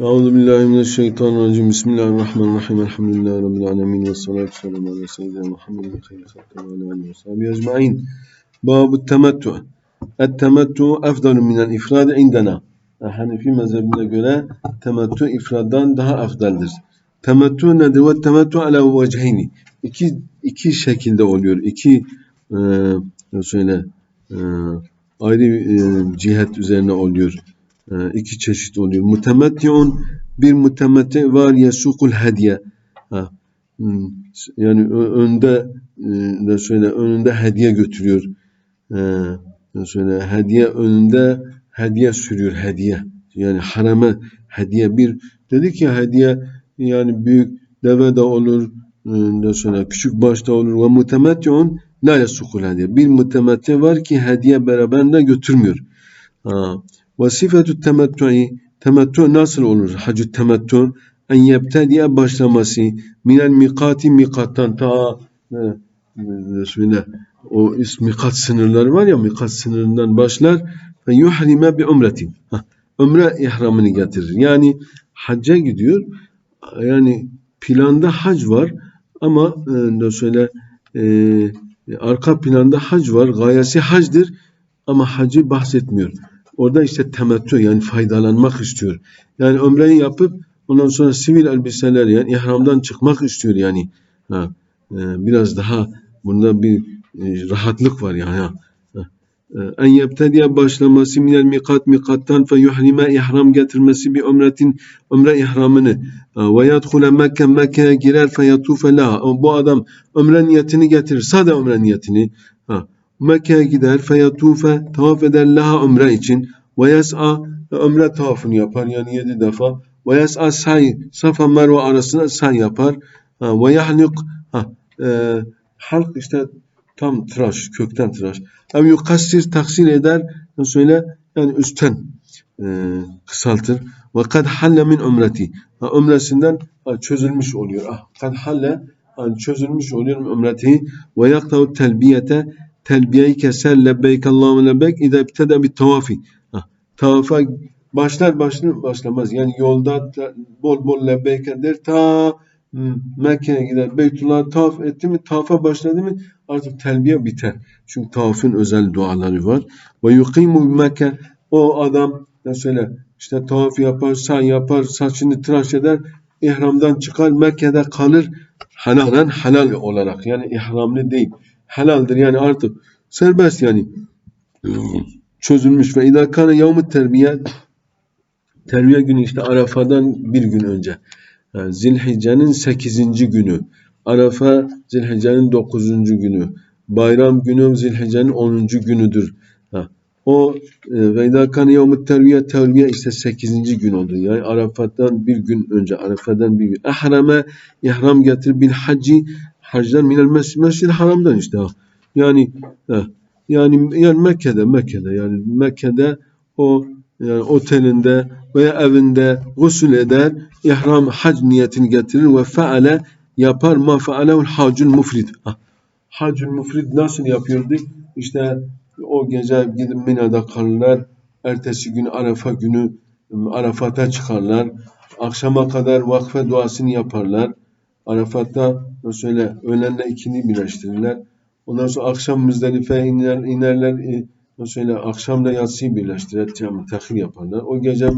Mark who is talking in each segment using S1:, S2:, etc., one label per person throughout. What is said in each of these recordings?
S1: Euzu billahi mineşşeytanirracim. Bismillahirrahmanirrahim. Elhamdülillahi rabbil alamin ve salatu vesselamu ala seyyidina Muhammedin hayri halkı ve ala alihi ve sahbihi ecmaîn. Babu temettu. Et-temettu efdalu minel ifrad indena. Hanefi mezhebine göre temettu ifraddan daha afdaldır. Temettu nedir? Ve temettu ala vecheyni. İki, iki şekilde oluyor. İki e, söyle e, ayrı e, cihet üzerine oluyor. E, iki çeşit oluyor. Mutemettiun bir mutemetti var yesukul hediye. Hmm, Yani önde e, ne söyle önünde hediye götürüyor. E, ne söyle hediye önünde hediye sürüyor hediye. Yani harame hediye bir dedik ya hediye yani büyük deve de olur e, ne söyle küçük baş da olur ve mutemettiun la yesukul hediye. Bir mutemetti var ki hediye beraberinde götürmüyor. Ha. Ve sifetü temettu'i temettu nasıl olur? Hacı temettu en yebtediye başlaması minel mikati mikattan ta ne, ne, söyle o mikat sınırları var ya mikat sınırından başlar ve yuhrime bi umretin. Ömre ihramını getirir. Yani hacca gidiyor. Yani planda hac var ama e, söyle e, arka planda hac var. Gayesi hacdır ama hacı bahsetmiyor. Orada işte temettü yani faydalanmak istiyor. Yani ömreyi yapıp ondan sonra sivil elbiseler yani ihramdan çıkmak istiyor yani. Ha, e, biraz daha bunda bir e, rahatlık var yani. Ha. E, En yebtediye başlaması minel mikat mikattan fe yuhrime ihram getirmesi bir ömretin ömre ihramını Ha, ve yadhule Mekke Mekke'ye girer fe yatufe. Ama Bu adam ömre niyetini getirir. Sade ömre niyetini. Ha. Mekke'ye gider feyatufe tavaf eder laha ömre için. Ve yes'a ömre tavafını yapar yani yedi defa ve yes'a say safa merve arasında say yapar. Ve yahlik ha, e, halk işte tam tıraş kökten tıraş. Ev yukassir taksir eder söyle yani üstten e, kısaltır ve kad halle min umreti ha, çözülmüş oluyor. Ah, kad halle ha, çözülmüş oluyor umreti ve yaktavu telbiyete telbiyeyi keser lebbeyk Allahümme lebbeyk idâ ibtede bir tavafi. Tavafa başlar başlar başlamaz. Yani yolda bol bol lebbeyk der ta Mekke'ye gider. Beytullah tavaf etti mi tavafa başladı mı artık telbiye biter. Çünkü tavafın özel duaları var. Ve yukimu Mekke o adam ne söyle işte tavaf yapar, say yapar, saçını tıraş eder, ihramdan çıkar, Mekke'de kalır halalen halal olarak. Yani ihramlı değil helaldir yani artık serbest yani çözülmüş ve idâ kâne yevmut terbiye terbiye günü işte Arafa'dan bir gün önce yani Zilhicce'nin 8. günü Arafa Zilhicce'nin 9. günü bayram günü Zilhicce'nin 10. günüdür o e, ve idâ kâne yevmut terbiye terbiye işte 8. gün oldu yani Arafat'tan bir gün önce Arafa'dan bir gün ehreme ihram getir bil hacci hacdan minel mes mescid haramdan işte. Yani ha, yani yani Mekke'de Mekke'de yani Mekke'de o yani otelinde veya evinde gusül eder, ihram hac niyetini getirir ve faale yapar ma faalehu'l hacul mufrid. Ha, Hacul mufrid nasıl yapıyordu? İşte o gece gidip Mina'da kalırlar. Ertesi gün Arafa günü Arafat'a çıkarlar. Akşama kadar vakfe duasını yaparlar. Arafat'ta şöyle öğlenle ikindi birleştirirler. Ondan sonra akşam Müzdelife'ye iner, inerler. Şöyle akşamla yatsıyı birleştirir. Cami tahir yaparlar. O gece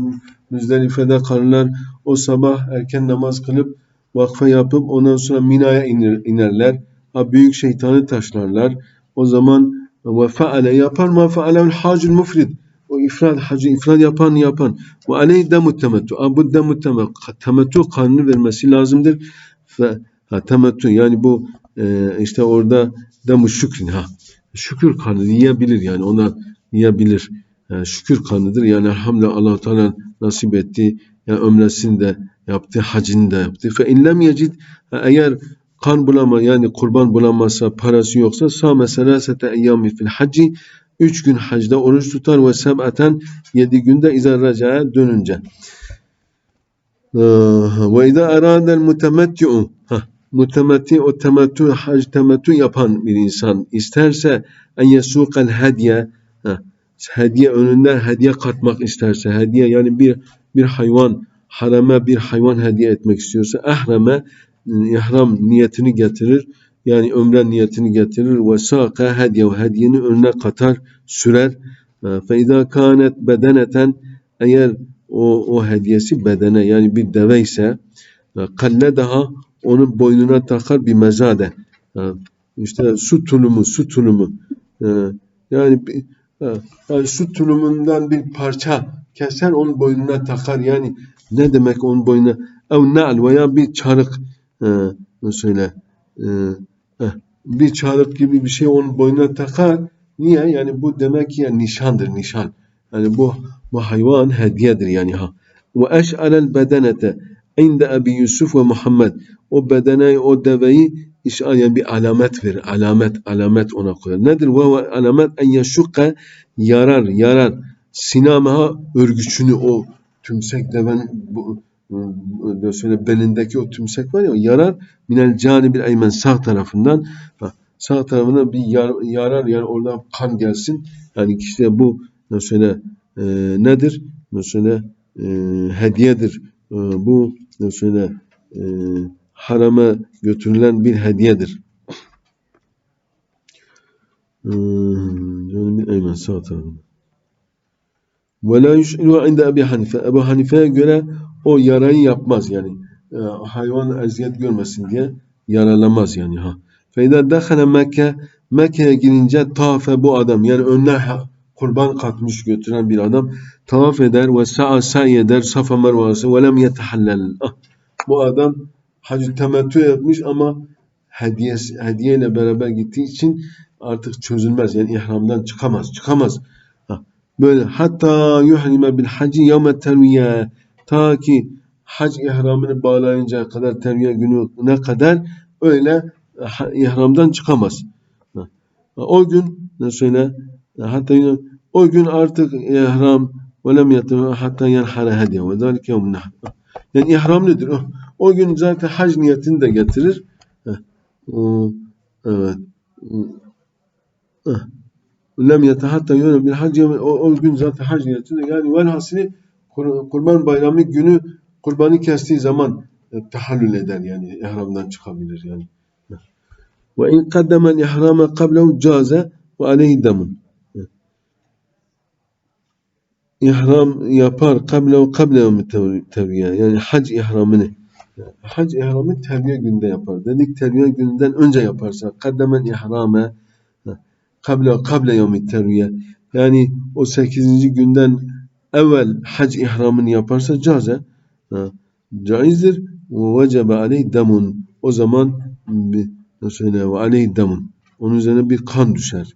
S1: Müzdelife'de kalırlar. O sabah erken namaz kılıp vakfe yapıp ondan sonra Mina'ya iner, inerler. Ha, büyük şeytanı taşlarlar. O zaman ve faale yapar ma faale'l hacul mufrid. O ifrad hacı ifrad yapan yapan. Ve aleyh demut temettu. Bu temettu. Temettu kanunu vermesi lazımdır. Ve ha, temettu yani bu e, işte orada demu şükrin ha. Şükür kanı yiyebilir yani ona yiyebilir. E, şükür kanıdır. Yani elhamdülillah Allah Teala nasip etti. Yani ömresini de yaptı, hacını da yaptı. Fe inlem yecid ha, eğer kan bulama yani kurban bulamazsa parası yoksa sâme selâsete eyyâmi fil hacci üç gün hacda oruç tutar ve seb'aten yedi günde raca'a dönünce. Ve izâ arâdel mutemetti'u mutemetti o temettü hac temettü yapan bir insan isterse en yesukal hediye hediye önünde hediye katmak isterse hediye yani bir bir hayvan harama bir hayvan hediye etmek istiyorsa ehreme ihram niyetini getirir. Yani ömre niyetini getirir ve saka hediye hediyenin önüne katar sürer. Fe izâ kânet bedeneten eğer o, o hediyesi bedene yani bir deve ise kalle daha onun boynuna takar bir mezade. İşte su tulumu, su tulumu. Yani, bir- yani su tulumundan bir parça keser onun boynuna takar. Yani ne demek onun boynuna? Ev na'l veya bir çarık e, söyle e, bir çarık gibi bir şey onun boynuna takar. Niye? Yani bu demek ki yani nişandır, nişan. Yani bu bu hayvan hediyedir yani ha. Ve eş'alel bedenete inde Ebi Yusuf ve Muhammed. O bedene, o deveyi iş yani bir alamet verir. Alamet, alamet ona koyar. Nedir? Ve alamet en yeşukka yarar, yarar. Sinamaha örgüçünü o tümsek devenin bu, söyle belindeki o tümsek var ya yarar minel canibil eymen sağ tarafından sağ tarafından bir yar- yarar yani oradan kan gelsin yani işte bu mesela e, nedir mesela e, hediyedir E, bu mesela e, harama götürülen bir hediyedir e, canibil eymen sağ tarafından ve la yuş'ilu inde Ebi Hanife. Ebu Hanife'ye göre o yarayı yapmaz yani. E, hayvan eziyet görmesin diye yaralamaz yani ha. Feyda dehale Mekke Mekke'ye girince tafe bu adam yani önüne kurban katmış götüren bir adam tavaf eder ve sa'a sa'i eder safa mervası ve lem yetehallel. Ah, bu adam hacı temettü yapmış ama hediyesi, hediyeyle beraber gittiği için artık çözülmez. Yani ihramdan çıkamaz. Çıkamaz. Ha, Böyle hatta yuhrime bil hacı yevme terviye ta ki hac ihramını bağlayıncaya kadar terviye günü ne kadar öyle ihramdan çıkamaz. Ha, O gün ne söyle hatta yine- o gün artık ihram ve lem yatım hatta yanhara hediye ve zalike yevmun. Yani ihram nedir? O, o gün zaten hac niyetini de getirir. Evet. Lem yetehatta yöne bir hac o, gün zaten hac niyetinde yani velhasili kur- kurban bayramı günü kurbanı kestiği zaman e, tahallül eder yani ihramdan çıkabilir yani. Ve in kaddemel ihrame kablehu caze ve aleyhi demun. İhram yapar kablehu kablehu terviye yani hac ihramını. Hac ihramı terviye günde yapar. Dedik terviye gününden önce yaparsa kaddemel ihrame kable kable yevmi terviye yani o 8. günden evvel hac ihramını yaparsa caze caizdir ve vecebe aleyh demun o zaman nasıl söyle ve aleyh demun onun üzerine bir kan düşer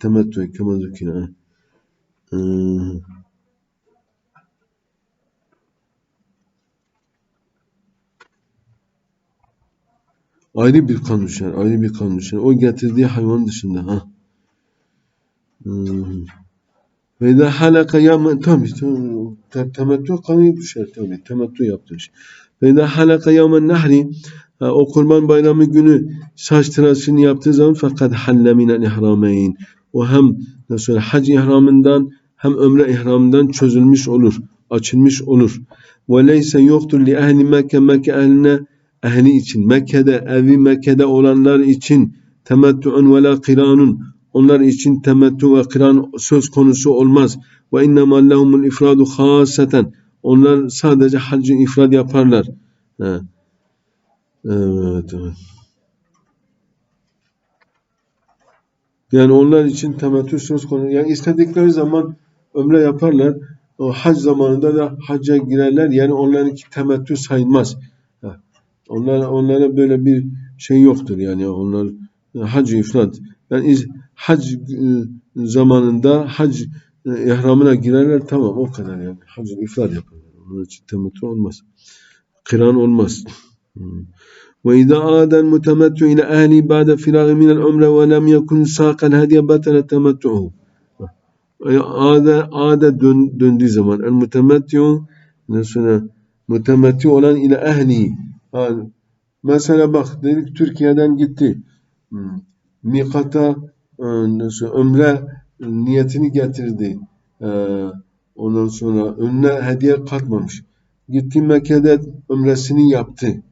S1: temettü kema zükine Hmm. Ayrı bir kan düşer ayrı bir kan düşer o getirdiği hayvan dışında ha Hmm. Ve de halaka yavmen tabi te- temettü kanı düşer tabi temettü yaptığı şey. Ve de halaka yavmen nahri o kurban bayramı günü saç tıraşını yaptığı zaman fakat halle minel ihrameyn. O hem nasıl hac ihramından hem ömre ihramından çözülmüş olur, açılmış olur. Ve leyse yoktur li ehli Mekke Mekke ehline ehli için Mekke'de evi Mekke'de olanlar için temettü'ün ve la kiranun onlar için temettü ve kıran söz konusu olmaz. Ve innemâ lehumul ifradu khâseten. Onlar sadece haccı ifrad yaparlar. Evet. Yani onlar için temettü söz konusu. Yani istedikleri zaman ömre yaparlar. O hac zamanında da hacca girerler. Yani onlarınki temettü sayılmaz. He. Onlar, onlara böyle bir şey yoktur yani. Onlar hacı ifrad. Yani iz- hac e, zamanında hac e, ihramına girerler tamam o kadar yani. Hac ifrad yaparlar. Onun için temettü olmaz. Kıran olmaz. Hmm. وإذا عاد المتمتع إلى أهله بعد فراغ من العمرة ولم يكن ساق الهدي بطل تمتعه. Ada, ada dön, döndüğü zaman el mutemettiu mesela mutemetti olan ile ehli. yani mesela bak dedik Türkiye'den gitti. Hmm. Mikata e, ömre niyetini getirdi. Ee, ondan sonra önüne hediye katmamış. gitti Mekke'de ömresini yaptı.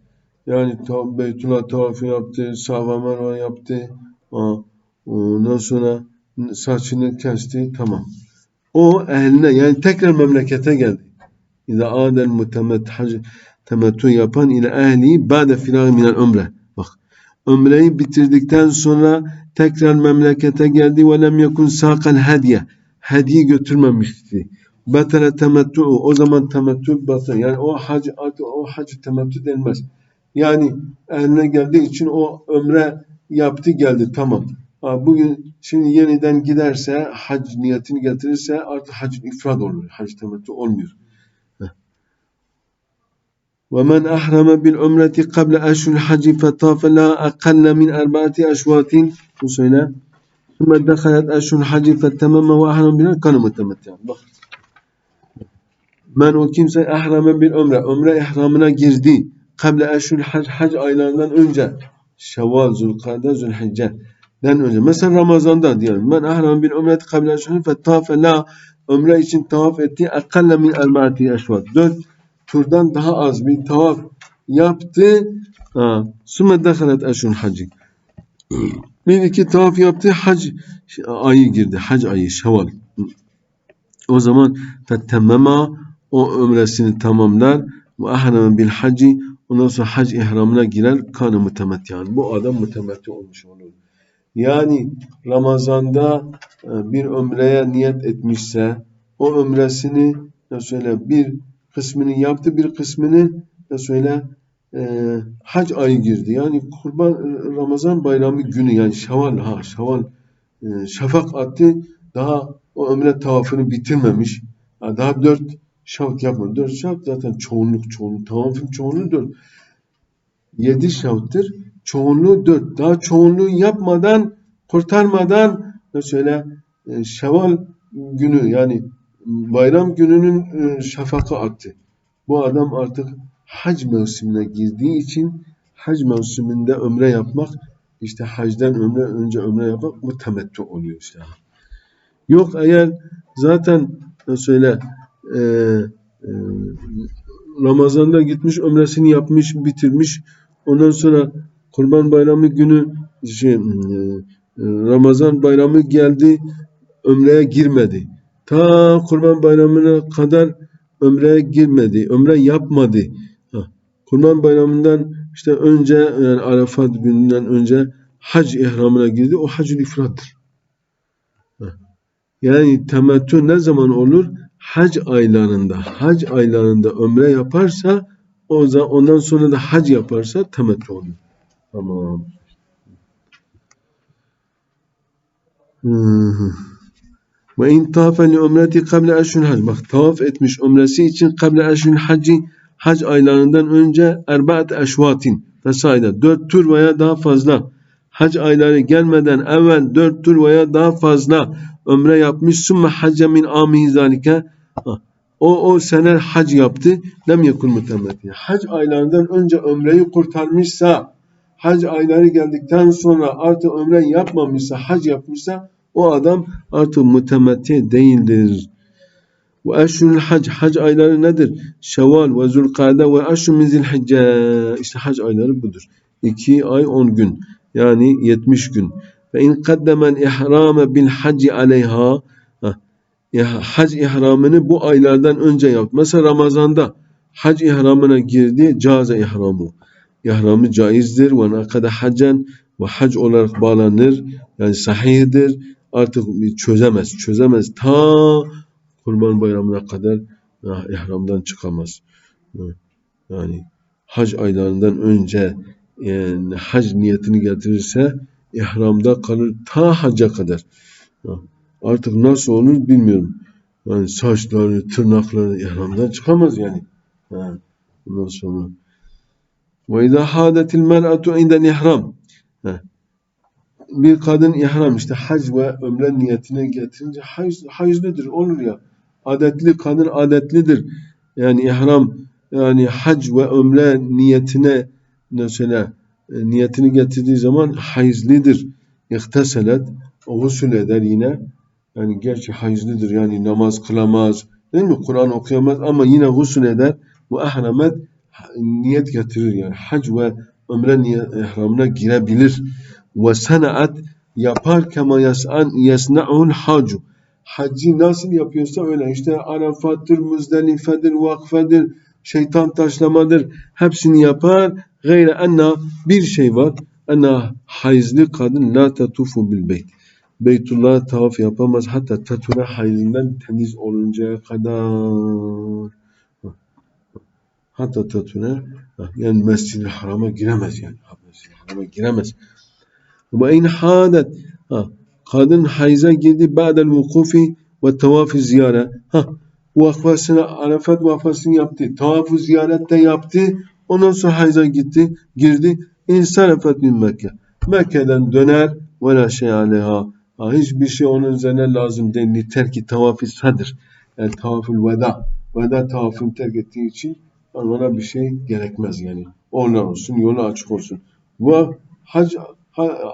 S1: Yani Beytullah tavafı yaptı, Safa Merve yaptı. Ondan sonra saçını kesti. Tamam. O ehline yani tekrar memlekete geldi. İza adel mutemet temettü yapan ile ehli ba'de filan minel ömre. Bak. Ömreyi bitirdikten sonra tekrar memlekete geldi ve lem yekun sakal hediye. Hediye götürmemişti. Betele temettü o zaman temettü batır. Yani o hac artık o hac temettü denmez. Yani ehline geldiği için o ömre yaptı geldi tamam. Bugün şimdi yeniden giderse hac niyetini getirirse artık hac ifrad olur. Hac temettü olmuyor. ومن أحرم بالعمرة قبل أشهر الحج فطاف لا أقل من أربعة أشواط. وصينا. ثم دخلت أشهر الحج فتمم وأحرم بها. كان متمتعا. من وكيم سي أحرم بالعمرة. عمرة إحرامنا جردي. قبل أشهر الحج حج أيضا من أنجا شوال ذو القعدة ذو الحجة لن أنجا مثلا رمضان ده ديال من أحرم بالعمرة قبل أشهر فطاف لا. عمرة إشن طواف أقل من أربعة أشواط. دول turdan daha az bir tavaf yaptı. Sümme dehalet eşhur hacı. Bir iki tavaf yaptı. Hac ayı girdi. Hac ayı, Şevval. O zaman fettemmema o ömresini tamamlar ve ahrame bil hacci ondan sonra hac ihramına girer kanı mutemettiyan. Bu adam mutemetti olmuş olur. Yani Ramazan'da e, bir ömreye niyet etmişse o ömresini söyle bir kısmını yaptı bir kısmını söyle e, hac ayı girdi. Yani kurban Ramazan bayramı günü yani şaval ha şaval e, şafak attı daha o ömre tavafını bitirmemiş. Ha, daha dört şavt yapmadı. Dört şavt zaten çoğunluk çoğunluk. Tavafın çoğunluğu dört. Yedi şavttır. Çoğunluğu dört. Daha çoğunluğu yapmadan kurtarmadan söyle e, şeval günü yani bayram gününün e, şafakı attı. Bu adam artık hac mevsimine girdiği için hac mevsiminde ömre yapmak işte hacdan ömre önce ömre yapmak bu temettü oluyor işte. Yok eğer zaten söyle e, e, Ramazan'da gitmiş ömresini yapmış bitirmiş ondan sonra Kurban Bayramı günü şey, e, Ramazan Bayramı geldi ömreye girmedi. Ta Kurban Bayramı'na kadar ömreye girmedi. Ömre yapmadı. Ha. Kurban Bayramı'ndan işte önce yani Arafat gününden önce hac ihramına girdi. O hac-ı ifrattır. Yani temettü ne zaman olur? Hac aylarında. Hac aylarında ömre yaparsa o zaman ondan sonra da hac yaparsa temettü olur. Tamam. Ve in tafe li umreti kable eşhur hac. Bak tavaf etmiş umresi için kable eşhur hacci hac aylarından önce erbaat eşvatin vesaire. Dört tur veya daha fazla hac ayları gelmeden evvel dört tur veya daha fazla ömre yapmış sümme hacce min amihi zalike o o sene hac yaptı lem yekun mutemmetin. Hac aylarından önce ömreyi kurtarmışsa hac ayları geldikten sonra artık ömre yapmamışsa hac yapmışsa o adam artık mutemetti değildir. Ve eşhurul hac, hac ayları nedir? Şevval ve Zulkade ve eşhur min zilhicce. İşte hac ayları budur. 2 ay 10 gün. Yani 70 gün. Ve in kaddemel ihrame bil hacci aleyha hac ihramını bu aylardan önce yaptı. Mesela Ramazan'da hac ihramına girdi. Caze ihramı. İhramı caizdir. Ve nakade hacen ve hac olarak bağlanır. Yani sahihdir. Artık çözemez. Çözemez. Ta Kurban Bayramı'na kadar ihramdan çıkamaz. Yani hac aylarından önce yani hac niyetini getirirse ihramda kalır ta hacca kadar. Artık nasıl olur bilmiyorum. Yani saçları, tırnakları ihramdan çıkamaz yani. Ha, ondan sonra. Ve izâ hâdetil mer'atu indel ihram. Bir kadın ihram işte hac ve ömre niyetine getirince hac, haclıdır olur ya. Adetli kadın adetlidir. Yani ihram yani hac ve ömre niyetine mesela e, niyetini getirdiği zaman hayızlıdır. İhteselet, gusül eder yine. Yani gerçi hayızlıdır yani namaz kılamaz, değil mi? Kur'an okuyamaz ama yine gusül eder. ve ehremet niyet getirir yani hac ve ömre niyet, ihramına girebilir ve senaat yapar kema yas'an yasna'ul hacu hacı nasıl yapıyorsa öyle. İşte Arafat'tır, Müzdelife'dir, vakfedir, şeytan taşlamadır. Hepsini yapar. Gayre enna bir şey var. Enna hayızlı kadın la tatufu bil beyt. Beytullah'a tavaf yapamaz. Hatta tatura haylinden temiz oluncaya kadar. Hatta tatura yani Mescid-i Haram'a giremez yani. Mescid-i Haram'a giremez. Ve in hadet ha, kadın hayza girdi ba'del vukufi ve tavafi ziyare. Ha, vakfasını Arafat vakfasını yaptı. Tavafı ziyarette yaptı. Ondan sonra hayza gitti, girdi. İnsarafet min Mekke. Mekke'den döner ve la şey aleyha. Ha, hiçbir şey onun üzerine lazım değil. Yeter ki tavaf-ı sadır. Yani tavaf-ül veda. Veda tavafını terk ettiği için ona bir şey gerekmez yani. Onlar olsun, yolu açık olsun. Ve hac, ha,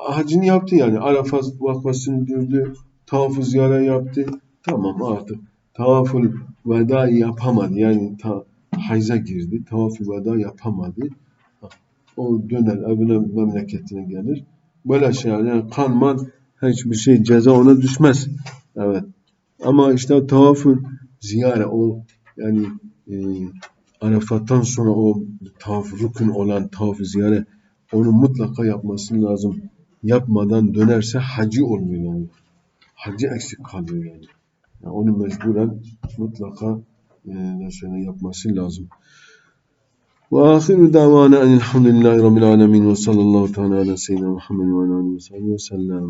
S1: hacını yaptı yani. Arafat vakfasını gördü. Tavaf-ı ziyare yaptı. Tamam artık. Tavaf-ül veda yapamadı. Yani ta, hayza girdi. Tavaf-ı veda yapamadı. O döner evine memleketine gelir. Böyle şey yani kanman hiçbir şey ceza ona düşmez. Evet. Ama işte tavafın ziyare o yani e, Arafat'tan sonra o tavaf rukun olan tavaf ziyare onu mutlaka yapması lazım. Yapmadan dönerse hacı olmuyor yani. Hacı eksik kalıyor yani. yani onu mecburen mutlaka e, nasıl yapması lazım. وآخر دعوانا أن الحمد لله رب العالمين وصلى الله تعالى على سيدنا محمد وعلى آله وصحبه وسلم